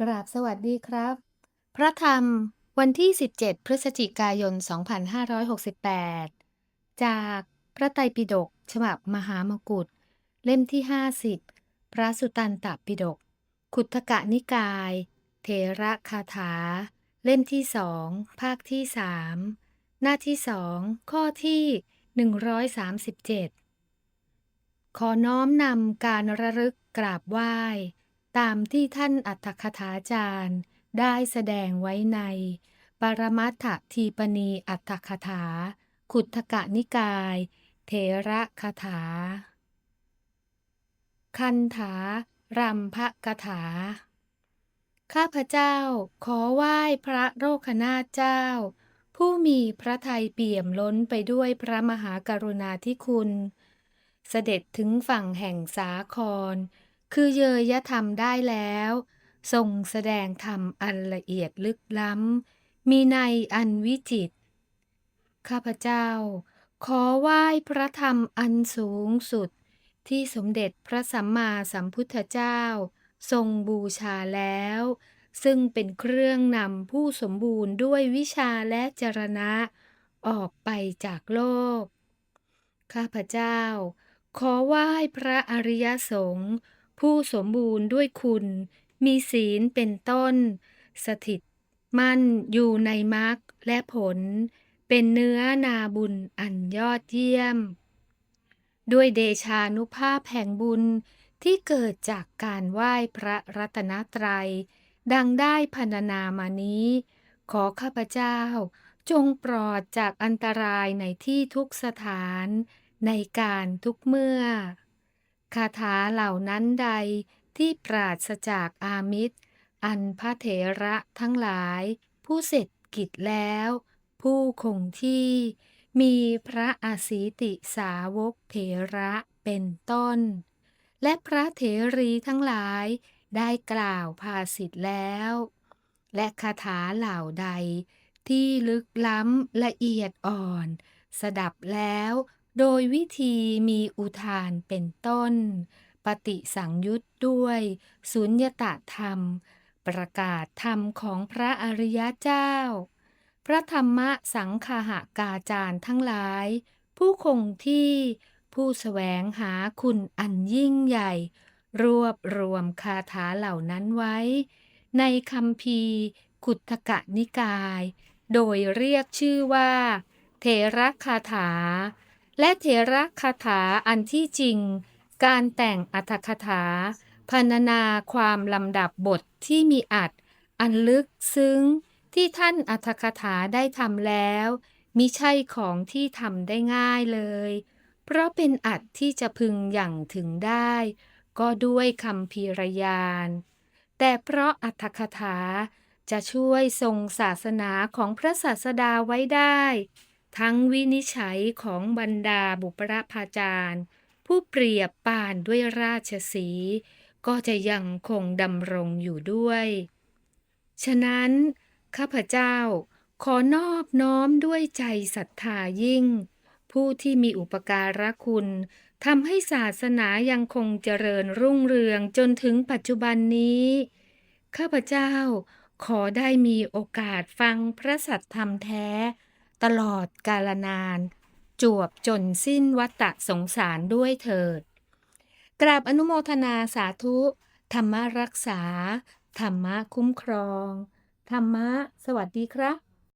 กราบสวัสดีครับ พระธรรมวันที่ 17 พฤศจิกายน 2568 จากพระไตรปิฎกฉบับมหามกุฏเล่มที่ 50 พระสุตันตปิฎกขุทกะนิกาย เทระคาถา เล่มที่สองภาคที่สามหน้าที่สองข้อที่ 137 ขอน้อมนำการระลึกกราบไหว้ ตามที่ท่านอัตถคถาจารย์ได้แสดงไว้ใน ปรมัตถทีปณีอัตถคถา ขุททกะนิกายเทระคถา คันถารำพระกถา ข้าพเจ้าขอไหว้พระโรคนาถเจ้า ผู้มีพระทัยเปี่ยมล้นไปด้วยพระมหากรุณาธิคุณ เสด็จถึงฝั่งแห่งสาคร คือเยยธรรมได้แล้ว ทรงแสดงธรรมอันละเอียดลึกล้ำ มีในอันวิจิต ข้าพเจ้า ขอไหว้พระธรรมอันสูงสุด ที่สมเด็จพระสัมมาสัมพุทธเจ้า ทรงบูชาแล้ว ซึ่งเป็นเครื่องนำผู้สมบูรณ์ด้วยวิชาและจรณะ ออกไปจากโลก ข้าพเจ้า ขอไหว้พระอริยสงฆ์ ผู้สมบูรณ์ด้วยคุณ มีศีลเป็นต้น สถิต มั่นอยู่ในมรรคและผล เป็นเนื้อนาบุญอันยอดเยี่ยม ด้วยเดชานุภาพแห่งบุญที่เกิดจากการไหว้พระรัตนตรัย ดังได้พรรณนามานี้ ขอข้าพเจ้า จงปลอดจากอันตรายในที่ทุกสถาน ในการทุกเมื่อ คาถาเหล่านั้นใดที่ปราศจากอามิตร อันพระเถระทั้งหลาย ผู้เสร็จกิจแล้ว ผู้คงที่ มีพระอาสีติสาวกเถระเป็นต้น และพระเถรีทั้งหลายได้กล่าวภาสิทธ์แล้ว และคาถาเหล่าใดที่ลึกล้ำละเอียดอ่อน สดับแล้ว โดยวิธีมีอุทานเป็นต้น ปฏิสังยุตด้วย สุญญตธรรม ประกาศธรรมของพระอริยเจ้า พระธรรมสังคหากาจารย์ทั้งหลาย ผู้คงที่ผู้แสวงหาคุณอันยิ่งใหญ่ รวบรวมคาถาเหล่านั้นไว้ ในคำพีร์ขุทกะนิกาย โดยเรียกชื่อว่าเถระคาถา และเถระคาถาอันที่จริง การแต่งอัตถคถาพรรณนาความลำดับบทที่มีอัด อันลึกซึ้งที่ท่านอัตถคถาได้ทำแล้วมิใช่ของที่ทำได้ง่ายเลย เพราะเป็นอัดที่จะพึงอย่างถึงได้ ก็ด้วยคำพีรยาน แต่เพราะอัตถคถาจะช่วยทรงศาสนาของพระศาสดาไว้ได้ ทั้งวินิจฉัยของบรรดาบุปรพาจารย์ ผู้เปรียบปานด้วยราชสี ก็จะยังคงดำรงอยู่ด้วย ฉะนั้น ข้าพเจ้าขอนอบน้อมด้วยใจศรัทธายิ่ง ผู้ที่มีอุปการะคุณทำให้ศาสนายังคงเจริญรุ่งเรืองจนถึงปัจจุบันนี้ ข้าพเจ้าขอได้มีโอกาสฟังพระสัทธรรมแท้ ตลอดกาลนาน จวบจนสิ้นวัตะสงสารด้วยเถิด กราบอนุโมทนาสาธุ ธรรมรักษา ธรรมะคุ้มครอง ธรรมะ สวัสดีครับ